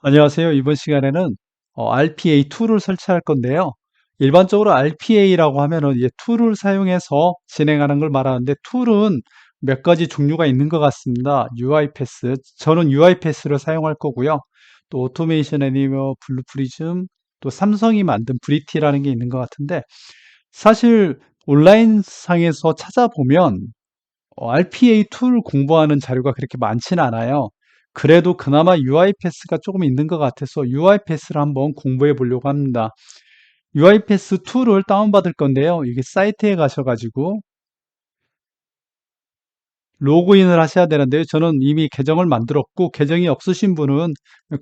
안녕하세요. 이번 시간에는 RPA 툴을 설치할 건데요. 일반적으로 RPA라고 하면은 이제 툴을 사용해서 진행하는 걸 말하는데 툴은 몇 가지 종류가 있는 것 같습니다. UiPath, 저는 UiPath를 사용할 거고요. 또 오토메이션 애니며 블루프리즘, 또 삼성이 만든 브리티라는 게 있는 것 같은데 사실 온라인 상에서 찾아보면 RPA 툴 공부하는 자료가 그렇게 많지는 않아요. 그래도 그나마 UiPath가 조금 있는 것 같아서 UiPath를 한번 공부해 보려고 합니다. UiPath 툴을 다운받을 건데요. 이게 사이트에 가셔가지고 로그인을 하셔야 되는데요. 저는 이미 계정을 만들었고 계정이 없으신 분은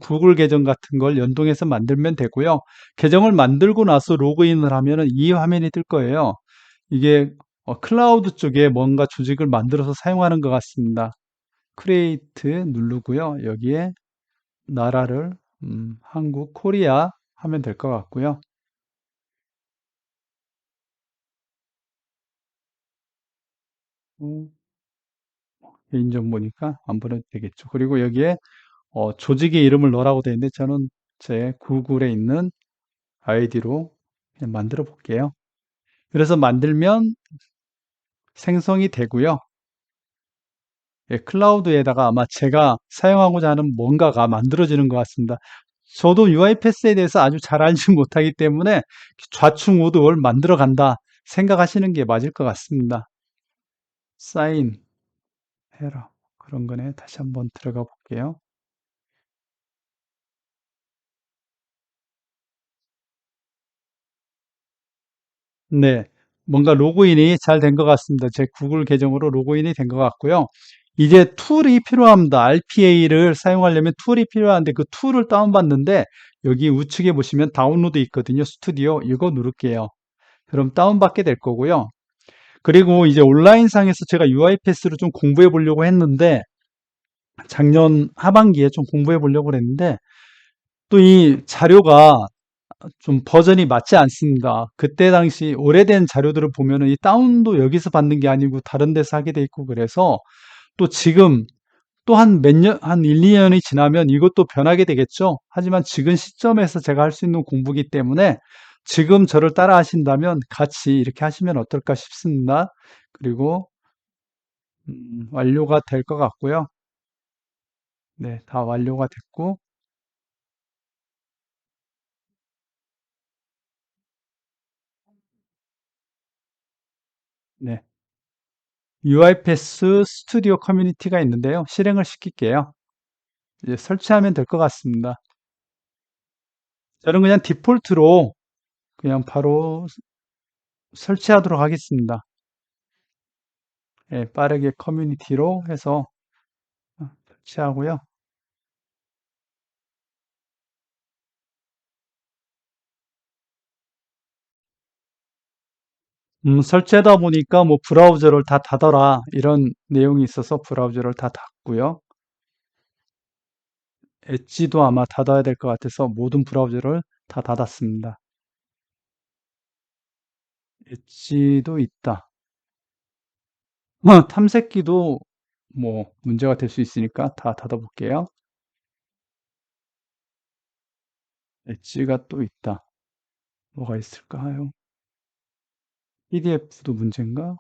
구글 계정 같은 걸 연동해서 만들면 되고요. 계정을 만들고 나서 로그인을 하면 이 화면이 뜰 거예요. 이게 어, 클라우드 쪽에 뭔가 조직을 만들어서 사용하는 것 같습니다. 크리에이트 누르고요. 여기에 나라를 음, 한국, 코리아 하면 될 것 같고요. 음, 개인정보니까 안 보내도 되겠죠. 그리고 여기에 어, 조직의 이름을 넣으라고 되어 있는데 저는 제 구글에 있는 아이디로 그냥 만들어 볼게요. 그래서 만들면 생성이 되고요. 예, 클라우드에다가 아마 제가 사용하고자 하는 뭔가가 만들어지는 것 같습니다. 저도 UiPath에 대해서 아주 잘 알지 못하기 때문에 좌충우돌 만들어 간다 생각하시는 게 맞을 것 같습니다. 사인 해라 그런 거네. 다시 한번 들어가 볼게요. 네, 뭔가 로그인이 잘 된 것 같습니다. 제 구글 계정으로 로그인이 된 것 같고요. 이제 툴이 필요합니다. RPA를 사용하려면 툴이 필요한데 그 툴을 다운받는데 여기 우측에 보시면 다운로드 있거든요. 스튜디오 이거 누를게요. 그럼 다운받게 될 거고요. 그리고 이제 온라인상에서 제가 UiPath를 좀 공부해 보려고 했는데 작년 하반기에 좀 공부해 보려고 했는데 또 이 자료가 좀 버전이 맞지 않습니다. 그때 당시 오래된 자료들을 보면은 이 다운도 여기서 받는 게 아니고 다른 데서 하게 돼 있고 그래서 또 지금 또 한 몇 년, 한 1, 2년이 지나면 이것도 변하게 되겠죠. 하지만 지금 시점에서 제가 할 수 있는 공부기 때문에 지금 저를 따라 하신다면 같이 이렇게 하시면 어떨까 싶습니다. 그리고 음, 완료가 될 것 같고요. 네, 다 완료가 됐고, 네. UiPath 스튜디오 커뮤니티가 있는데요. 실행을 시킬게요. 이제 설치하면 될 것 같습니다. 저는 그냥 디폴트로 그냥 바로 설치하도록 하겠습니다. 예, 빠르게 커뮤니티로 해서 어, 설치하고요. 음, 설치하다 보니까 뭐 브라우저를 다 닫아라 이런 내용이 있어서 브라우저를 다 닫고요. 엣지도 아마 닫아야 될 것 같아서 모든 브라우저를 다 닫았습니다. 엣지도 있다. 어, 탐색기도 뭐 문제가 될 수 있으니까 다 닫아볼게요. 엣지가 또 있다. 뭐가 있을까요? PDF도 문제인가?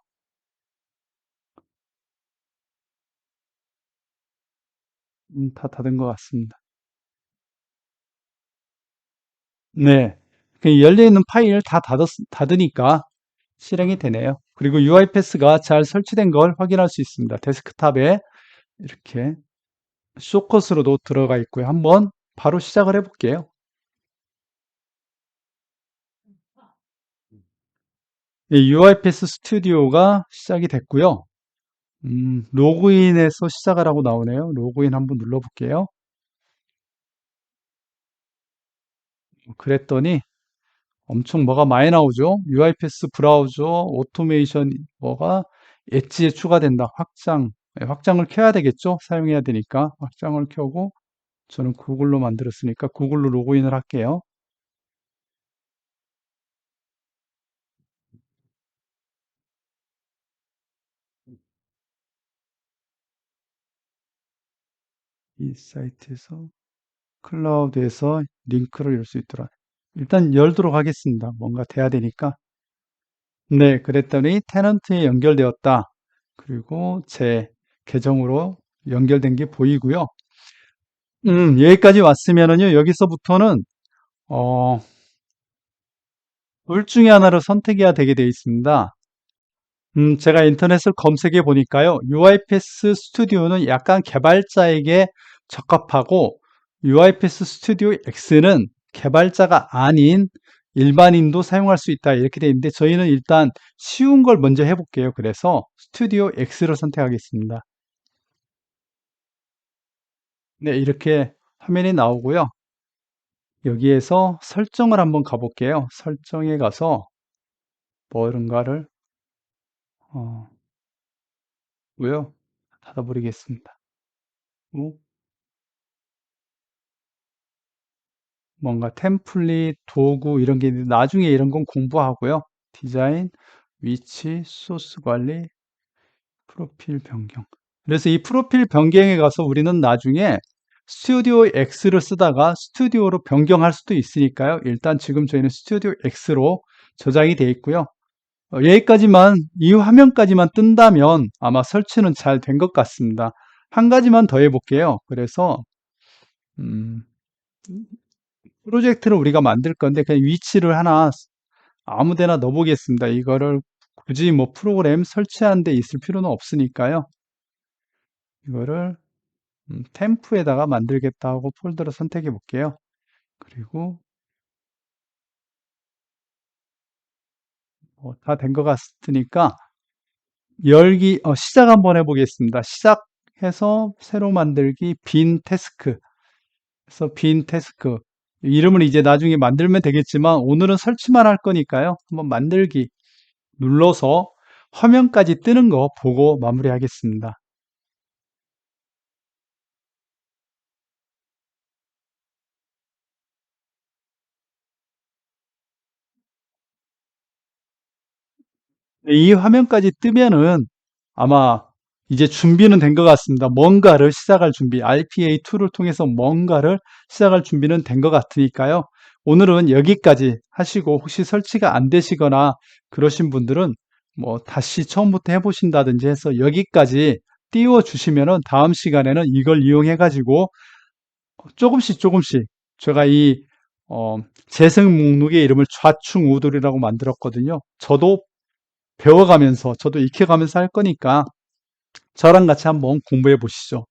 음, 다 닫은 것 같습니다. 네. 그 열려있는 파일 다 닫았, 닫으니까 실행이 되네요. 그리고 UiPath가 잘 설치된 걸 확인할 수 있습니다. 데스크탑에 이렇게 쇼컷으로도 들어가 있고요. 한번 바로 시작을 해볼게요. 네, UiPath 스튜디오가 시작이 됐고요. 음, 로그인해서 시작을 하고 나오네요. 로그인 한번 눌러볼게요. 그랬더니 엄청 뭐가 많이 나오죠. UiPath 브라우저, 오토메이션 뭐가 엣지에 추가된다. 확장. 네, 확장을 켜야 되겠죠. 사용해야 되니까. 확장을 켜고 저는 구글로 만들었으니까 구글로 로그인을 할게요. 이 사이트에서 클라우드에서 링크를 열 수 있도록. 일단 열도록 하겠습니다. 뭔가 돼야 되니까. 네, 그랬더니 테넌트에 연결되었다. 그리고 제 계정으로 연결된 게 보이고요. 음, 여기까지 왔으면은요, 여기서부터는, 어, 둘 중에 하나를 선택해야 되게 되어 있습니다. 음, 제가 인터넷을 검색해 보니까요, UIPath 스튜디오는 약간 개발자에게 적합하고, UIPath 스튜디오 X는 개발자가 아닌 일반인도 사용할 수 있다. 이렇게 되어 있는데, 저희는 일단 쉬운 걸 먼저 해볼게요. 그래서 스튜디오 X를 선택하겠습니다. 네, 이렇게 화면이 나오고요. 여기에서 설정을 한번 가볼게요. 설정에 가서 뭔가를 어, 고요 닫아버리겠습니다. 어? 뭔가 템플릿, 도구 이런 게 있는데 나중에 이런 건 공부하고요. 디자인, 위치, 소스 관리, 프로필 변경. 그래서 이 프로필 변경에 가서 우리는 나중에 스튜디오 X를 쓰다가 스튜디오로 변경할 수도 있으니까요. 일단 지금 저희는 스튜디오 X로 저장이 되어 있고요. 어, 여기까지만, 이 화면까지만 뜬다면 아마 설치는 잘 된 것 같습니다. 한 가지만 더 해볼게요. 그래서, 음, 프로젝트를 우리가 만들 건데 그냥 위치를 하나 아무 데나 넣어보겠습니다. 이거를 굳이 뭐 프로그램 설치하는 데 있을 필요는 없으니까요. 이거를 음, 템프에다가 만들겠다 하고 폴더를 선택해 볼게요. 그리고 뭐 다된 것 같으니까 열기 어, 시작 한번 해보겠습니다. 시작해서 새로 만들기 빈 태스크 그래서 빈 태스크 이름을 이제 나중에 만들면 되겠지만 오늘은 설치만 할 거니까요. 한번 만들기 눌러서 화면까지 뜨는 거 보고 마무리하겠습니다. 이 화면까지 뜨면은 아마 이제 준비는 된 것 같습니다. 뭔가를 시작할 준비, RPA2를 통해서 뭔가를 시작할 준비는 된 것 같으니까요. 오늘은 여기까지 하시고 혹시 설치가 안 되시거나 그러신 분들은 뭐 다시 처음부터 해보신다든지 해서 여기까지 띄워 주시면은 다음 시간에는 이걸 이용해 가지고 조금씩 조금씩 제가 이 어, 재생 목록의 이름을 좌충우돌이라고 만들었거든요. 저도 배워가면서 저도 익혀가면서 할 거니까 저랑 같이 한번 공부해 보시죠.